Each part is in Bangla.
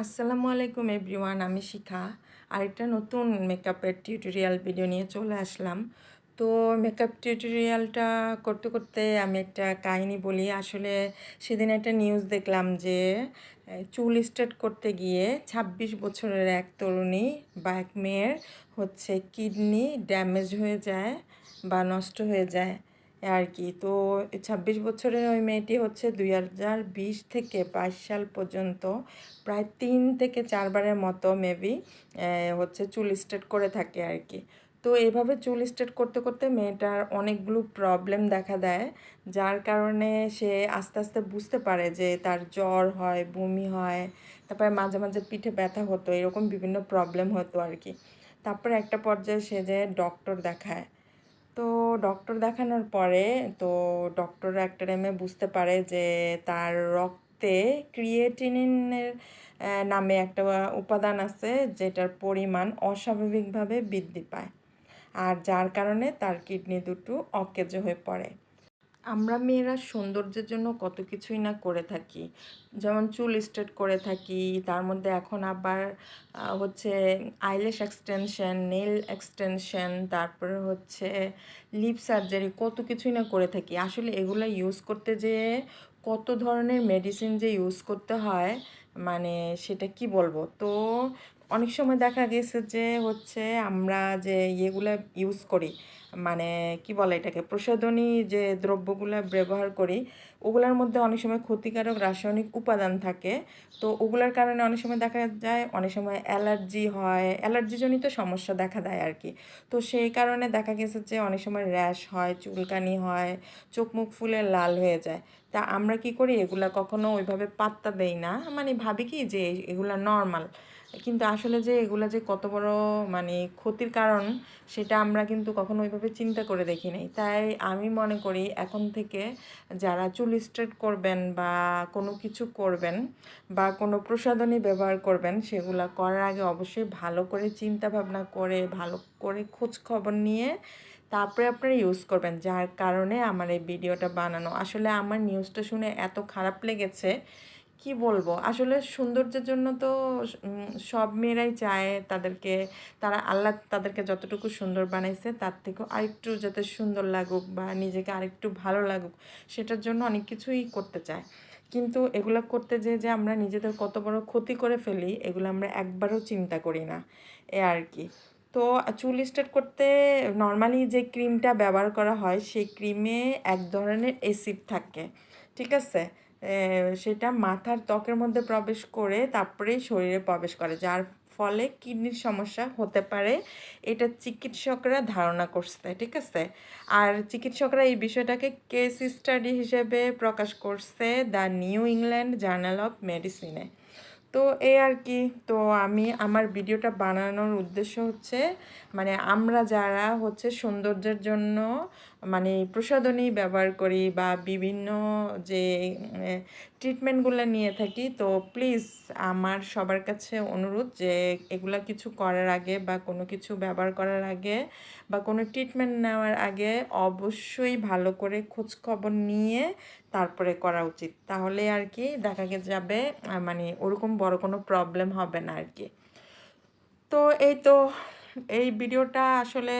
আসসালামু আলাইকুম এভরিওয়ান, আমি শিখা। আরেকটা নতুন মেকআপের টিউটোরিয়াল ভিডিও নিয়ে চলে আসলাম। তো মেকআপ টিউটোরিয়ালটা করতে করতে আমি একটা কাহিনি বলি। আসলে সেদিন একটা নিউজ দেখলাম যে চুল স্ট্রেট করতে গিয়ে ২৬ বছরের এক তরুণী বা এক মেয়ের হচ্ছে কিডনি ড্যামেজ হয়ে যায় বা নষ্ট হয়ে যায়। আর কি তো ছাব্বিশ বছরের ওই মেয়েটি হচ্ছে দুই হাজার বিশ থেকে বাইশ সাল পর্যন্ত প্রায় তিন থেকে চারবারের মতো মেবি হচ্ছে চুল স্ট্রেট করে থাকে আর কি তো এভাবে চুল স্ট্রেট করতে করতে মেয়েটার অনেকগুলো প্রবলেম দেখা দেয়, যার কারণে সে আস্তে আস্তে বুঝতে পারে যে তার জ্বর হয়, বমি হয়, তারপরে মাঝে মাঝে পিঠে ব্যথা হতো, এরকম বিভিন্ন প্রবলেম হতো আর কি তারপরে একটা পর্যায়ে সে যে ডক্টর দেখায়। তো ডক্টর দেখানোর পরে তো ডক্টর একটা টাইমে বুঝতে পারে যে তার রক্তে ক্রিয়েটিনিনের নামে একটা উপাদান আছে যেটার পরিমাণ অস্বাভাবিকভাবে বৃদ্ধি পায়। আর যার কারণে তার কিডনি দুটো অকেজ হয়ে পড়ে। আমরা মেয়েরা সৌন্দর্যের জন্য কত কিছুই না করে থাকি। যেমন চুল স্ট্রেট করে থাকি, তার মধ্যে এখন আবার হচ্ছে আইলেশ এক্সটেনশন নেল এক্সটেনশন, তারপরে হচ্ছে লিপ সার্জারি, কত কিছুই না করে থাকি। আসলে এগুলো ইউজ করতে যে কত ধরনের মেডিসিন যে ইউজ করতে হয় মানে সেটা কি বলব? তো অনেক সময় দেখা গেছে যে হচ্ছে আমরা যে ইয়েগুলো ইউজ করি মানে কি বলে এটাকে, প্রসাধনী যে দ্রব্যগুলো ব্যবহার করি, ওগুলোর মধ্যে অনেক সময় ক্ষতিকারক রাসায়নিক উপাদান থাকে। তো ওগুলোর কারণে অনেক সময় দেখা যায়, অনেক সময় অ্যালার্জি হয়, অ্যালার্জিজনিত সমস্যা দেখা দেয় আর কি তো সেই কারণে দেখা গেছে যে অনেক সময় র্যাশ হয়, চুলকানি হয় চোখ মুখ ফুলে লাল হয়ে যায়। তা আমরা কি করি, এগুলা কখনো ওইভাবে পাত্তা দেই না। মানে ভাবি কি যে এগুলা নর্মাল কিন্তু আসলে যে এগুলা যে কত বড় মানে ক্ষতির কারণ, সেটা আমরা কিন্তু কখনো ওইভাবে চিন্তা করে দেখি নাই। তাই আমি মনে করি এখন থেকে যারা চুল স্ট্রেট করবেন বা কোনো কিছু করবেন বা কোনো প্রসাধনী ব্যবহার করবেন, সেগুলো করার আগে অবশ্যই ভালো করে চিন্তা ভাবনা করে, ভালো করে খোঁজ খবর নিয়ে তারপরে আপনারা ইউজ করবেন। যার কারণে আমার এই ভিডিওটা বানানো। আসলে আমার নিউজটা শুনে এত খারাপ লেগেছে কি বলব? আসলে সৌন্দর্যের জন্য তো সব মেয়েরাই চায় তাদেরকে, তারা আল্লাহ তাদেরকে যতটুকু সুন্দর বানাইছে তার থেকেও আরেকটু যাতে সুন্দর লাগুক বা নিজেকে আরেকটু ভালো লাগুক সেটার জন্য অনেক কিছুই করতে চায়। কিন্তু এগুলো করতে যে যে আমরা নিজেদের কত বড় ক্ষতি করে ফেলি এগুলো আমরা একবারও চিন্তা করি না, এ আর কি। তো চুল স্ট্রেট করতে নর্মালি যে ক্রিমটা ব্যবহার করা হয় সেই ক্রিমে এক ধরনের অ্যাসিড থাকে, ঠিক আছে? সেটা মাথার ত্বকের মধ্যে প্রবেশ করে তারপরেই শরীরে প্রবেশ করে, যার ফলে কিডনির সমস্যা হতে পারে। এটা চিকিৎসকরা ধারণা করছে, ঠিক আছে? আর চিকিৎসকরা এই বিষয়টাকে কেস স্টাডি হিসেবে প্রকাশ করছে the New England Journal of মেডিসিনে। তো এই আর কি, তো আমি আমার ভিডিওটা বানানোর উদ্দেশ্য হচ্ছে মানে আমরা যারা হচ্ছে সৌন্দর্যের জন্য মানে প্রসাধনী ব্যবহার করি বা বিভিন্ন যে ট্রিটমেন্টগুলো নিয়ে থাকি, তো প্লিজ আমার সবার কাছে অনুরোধ যে এগুলা কিছু করার আগে বা কোনো কিছু ব্যবহার করার আগে বা কোনো ট্রিটমেন্ট নেওয়ার আগে অবশ্যই ভালো করে খোঁজ খবর নিয়ে তারপরে করা উচিত। তাহলে আর কি দেখা যাবে মানে ওরকম বড় কোনো প্রবলেম হবে না আর কি তো এই তো, এই ভিডিওটা আসলে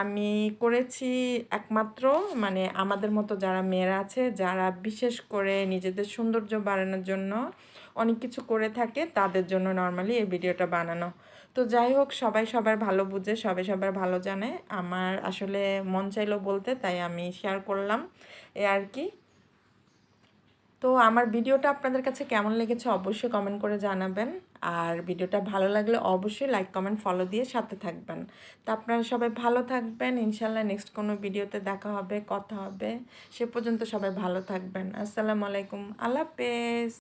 আমি করেছি একমাত্র। মানে আমাদের মতো যারা মেয়েরা আছে, যারা বিশেষ করে নিজেদের সৌন্দর্য বাড়ানোর জন্য অনেক কিছু করে থাকে, তাদের জন্য নর্মালি এই ভিডিওটা বানানো। তো যাই হোক, সবাই সবার ভালো বুঝে, সবাই সবার ভালো জানে। আমার আসলে মন চাইলো বলতে, তাই আমি শেয়ার করলাম। এ আর কি। তো আমার ভিডিওটা আপনাদের কাছে কেমন লেগেছে অবশ্যই কমেন্ট করে জানাবেন। আর ভিডিওটা ভালো লাগলে অবশ্যই লাইক কমেন্ট ফলো দিয়ে সাথে থাকবেন। তো আপনারা সবাই ভালো থাকবেন। ইনশাল্লাহ নেক্সট কোনো ভিডিওতে দেখা হবে, কথা হবে। সে পর্যন্ত সবাই ভালো থাকবেন। আসসালামু আলাইকুম। আল্লাহ হাফেজ।